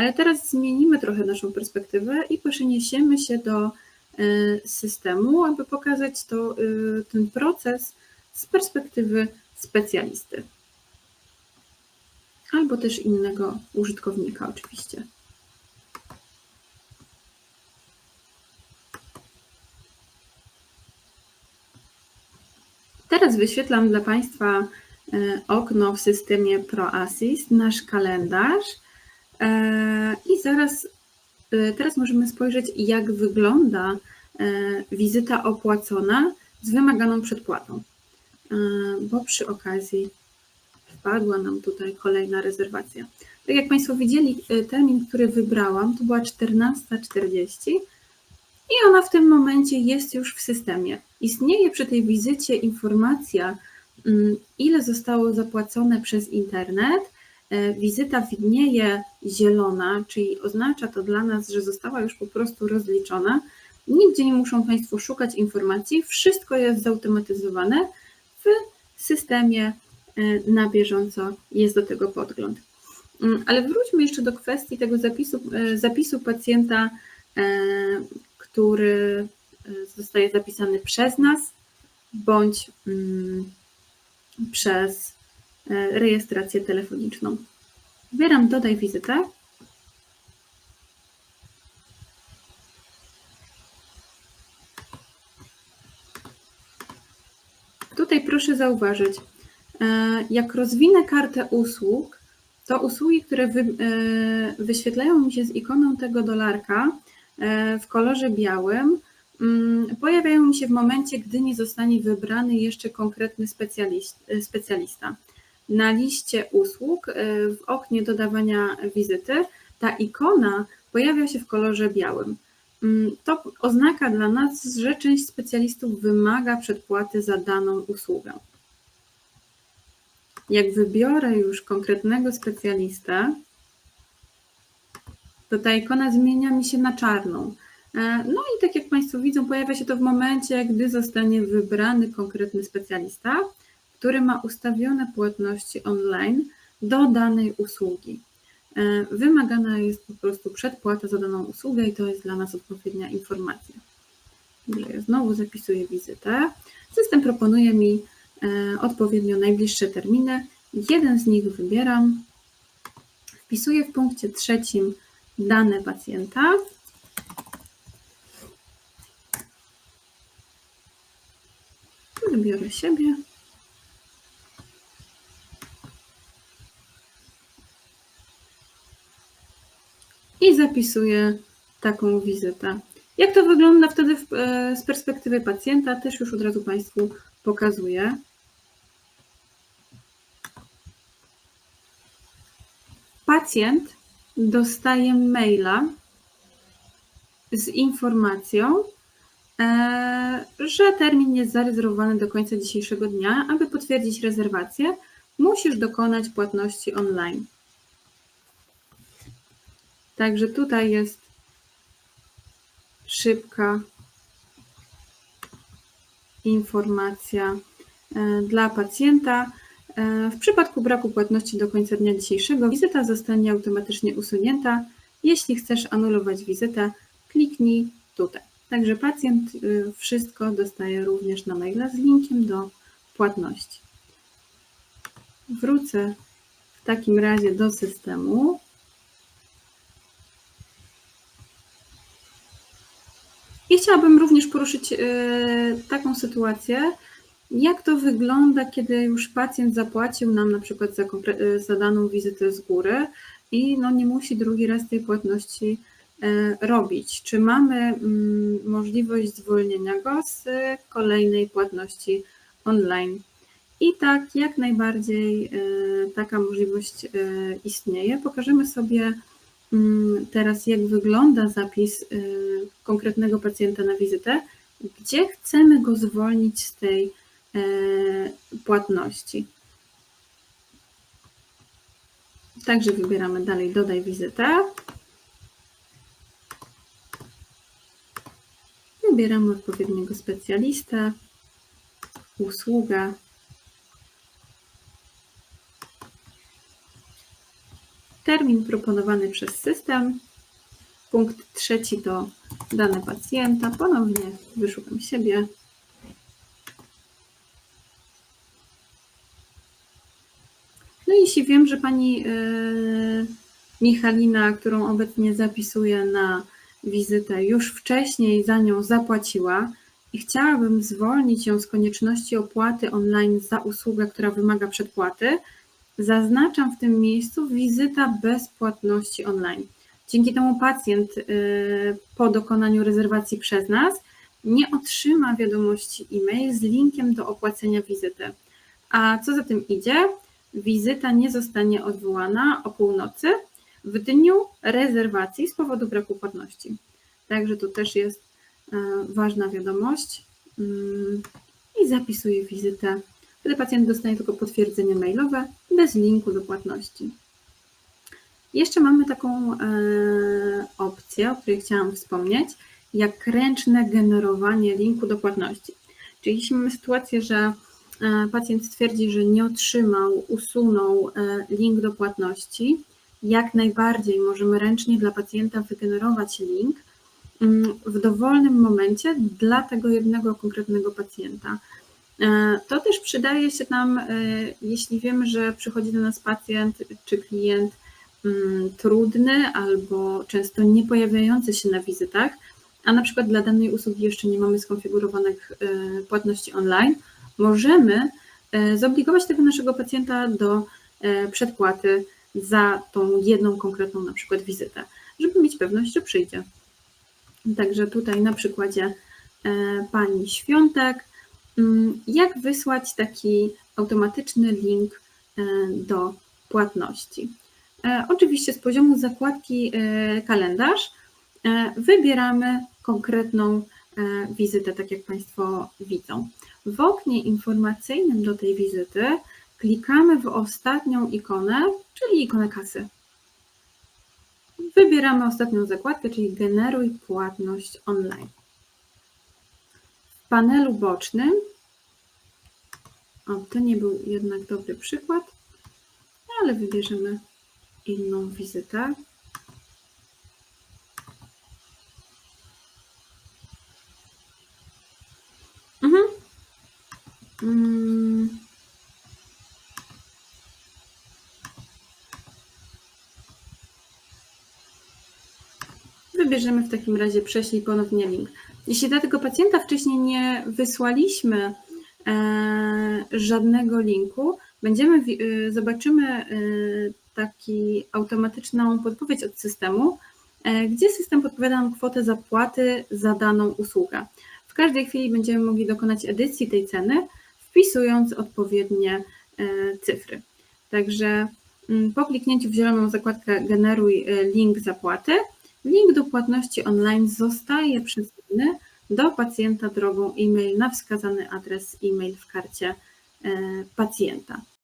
Ale teraz zmienimy trochę naszą perspektywę i przeniesiemy się do e, systemu, aby pokazać to, e, ten proces z perspektywy specjalisty. Albo też innego użytkownika, oczywiście. Teraz wyświetlam dla Państwa e, okno w systemie ProAssist, nasz kalendarz. E, I zaraz, e, teraz możemy spojrzeć, jak wygląda wizyta opłacona z wymaganą przedpłatą. Bo przy okazji wpadła nam tutaj kolejna rezerwacja. Tak jak Państwo widzieli, termin, który wybrałam, to była 14.40 i ona w tym momencie jest już w systemie. Istnieje przy tej wizycie informacja, mm, ile zostało zapłacone przez internet. E, wizyta widnieje zielona, czyli oznacza to dla nas, że została już po prostu rozliczona. Nigdzie nie muszą Państwo szukać informacji, wszystko jest zautomatyzowane w systemie e, na bieżąco, jest do tego podgląd. Mm, ale wróćmy jeszcze do kwestii tego zapisu, e, zapisu pacjenta który zostaje zapisany przez nas bądź mm, przez rejestrację telefoniczną. Wybieram Dodaj wizytę. Tutaj proszę zauważyć, y, jak rozwinę kartę usług, to usługi, które wy, wyświetlają mi się z ikoną tego dolarka, E, w kolorze białym mm, pojawiają mi się w momencie, gdy nie zostanie wybrany jeszcze konkretny e, specjalista. Na liście usług e, w oknie dodawania wizyty ta ikona pojawia się w kolorze białym. Mm, to oznaka dla nas, że część specjalistów wymaga przedpłaty za daną usługę. Jak wybiorę już konkretnego specjalistę, to ta ikona zmienia mi się na czarną. E, no i tak jak Państwo widzą, pojawia się to w momencie, gdy zostanie wybrany konkretny specjalista, który ma ustawione płatności online do danej usługi. E, wymagana jest po prostu przedpłata za daną usługę i to jest dla nas odpowiednia informacja. Ja znowu zapisuję wizytę. System proponuje mi e, odpowiednio najbliższe terminy. Jeden z nich wybieram. Wpisuję w punkcie trzecim dane pacjenta. Wybiorę siebie. I zapisuję taką wizytę. Jak to wygląda wtedy e, z perspektywy pacjenta, też już od razu Państwu pokazuję. Pacjent dostaję maila z informacją, e, że termin jest zarezerwowany do końca dzisiejszego dnia. Aby potwierdzić rezerwację, musisz dokonać płatności online. Także tutaj jest szybka informacja e, dla pacjenta. E, w przypadku braku płatności do końca dnia dzisiejszego wizyta zostanie automatycznie usunięta. Jeśli chcesz anulować wizytę, kliknij tutaj. Także pacjent y, wszystko dostaje również na maila z linkiem do płatności. Wrócę w takim razie do systemu. I chciałabym również poruszyć y, taką sytuację, jak to wygląda, kiedy już pacjent zapłacił nam na przykład za, za daną wizytę z góry i no nie musi drugi raz tej płatności e, robić? Czy mamy mm, możliwość zwolnienia go z kolejnej płatności online? I tak, jak najbardziej e, taka możliwość e, istnieje. Pokażemy sobie teraz, jak wygląda zapis konkretnego pacjenta na wizytę, gdzie chcemy go zwolnić z tej E, płatności. Także wybieramy dalej dodaj wizytę. Wybieramy odpowiedniego specjalistę, usługę. Termin proponowany przez system. Punkt trzeci to dane pacjenta. Ponownie wyszukam siebie. No i jeśli wiem, że pani yy, Michalina, którą obecnie zapisuję na wizytę, już wcześniej za nią zapłaciła i chciałabym zwolnić ją z konieczności opłaty online za usługę, która wymaga przedpłaty, zaznaczam w tym miejscu wizyta bez płatności online. Dzięki temu pacjent yy, po dokonaniu rezerwacji przez nas nie otrzyma wiadomości e-mail z linkiem do opłacenia wizyty. A co za tym idzie, wizyta nie zostanie odwołana o północy w dniu rezerwacji z powodu braku płatności. Także to też jest e, ważna wiadomość. Mm, I zapisuję wizytę. Wtedy pacjent dostanie tylko potwierdzenie mailowe bez linku do płatności. Jeszcze mamy taką e, opcję, o której chciałam wspomnieć, jak ręczne generowanie linku do płatności. Czyli jeśli mamy sytuację, że e, pacjent stwierdzi, że nie otrzymał, usunął link do płatności, jak najbardziej możemy ręcznie dla pacjenta wygenerować link mm, w dowolnym momencie dla tego jednego konkretnego pacjenta. E, to też przydaje się nam, e, jeśli wiemy, że przychodzi do nas pacjent czy klient mm, trudny albo często nie pojawiający się na wizytach, a na przykład dla danej usługi jeszcze nie mamy skonfigurowanych e, płatności online, możemy zobligować tego naszego pacjenta do przedpłaty za tą jedną konkretną na przykład wizytę, żeby mieć pewność, że przyjdzie. Także tutaj na przykładzie pani Świątek, jak wysłać taki automatyczny link e, do płatności. E, oczywiście z poziomu zakładki kalendarz wybieramy konkretną wizytę, tak jak Państwo widzą. W oknie informacyjnym do tej wizyty Klikamy w ostatnią ikonę, czyli ikonę kasy. Wybieramy ostatnią zakładkę, czyli generuj płatność online. Panelu bocznym, o to nie był jednak dobry przykład, ale wybierzemy inną wizytę. Mhm. Mm. wybierzemy w takim razie prześlij ponownie link. Jeśli dla tego pacjenta wcześniej nie wysłaliśmy e, żadnego linku, będziemy, e, zobaczymy e, taki automatyczną podpowiedź od systemu, gdzie system podpowiada nam kwotę zapłaty za daną usługę. W każdej chwili będziemy mogli dokonać edycji tej ceny, wpisując odpowiednie cyfry. Także mm, po kliknięciu w zieloną zakładkę generuj link zapłaty, Link do płatności online zostaje do pacjenta drogą e-mail na wskazany adres e-mail w karcie e, pacjenta.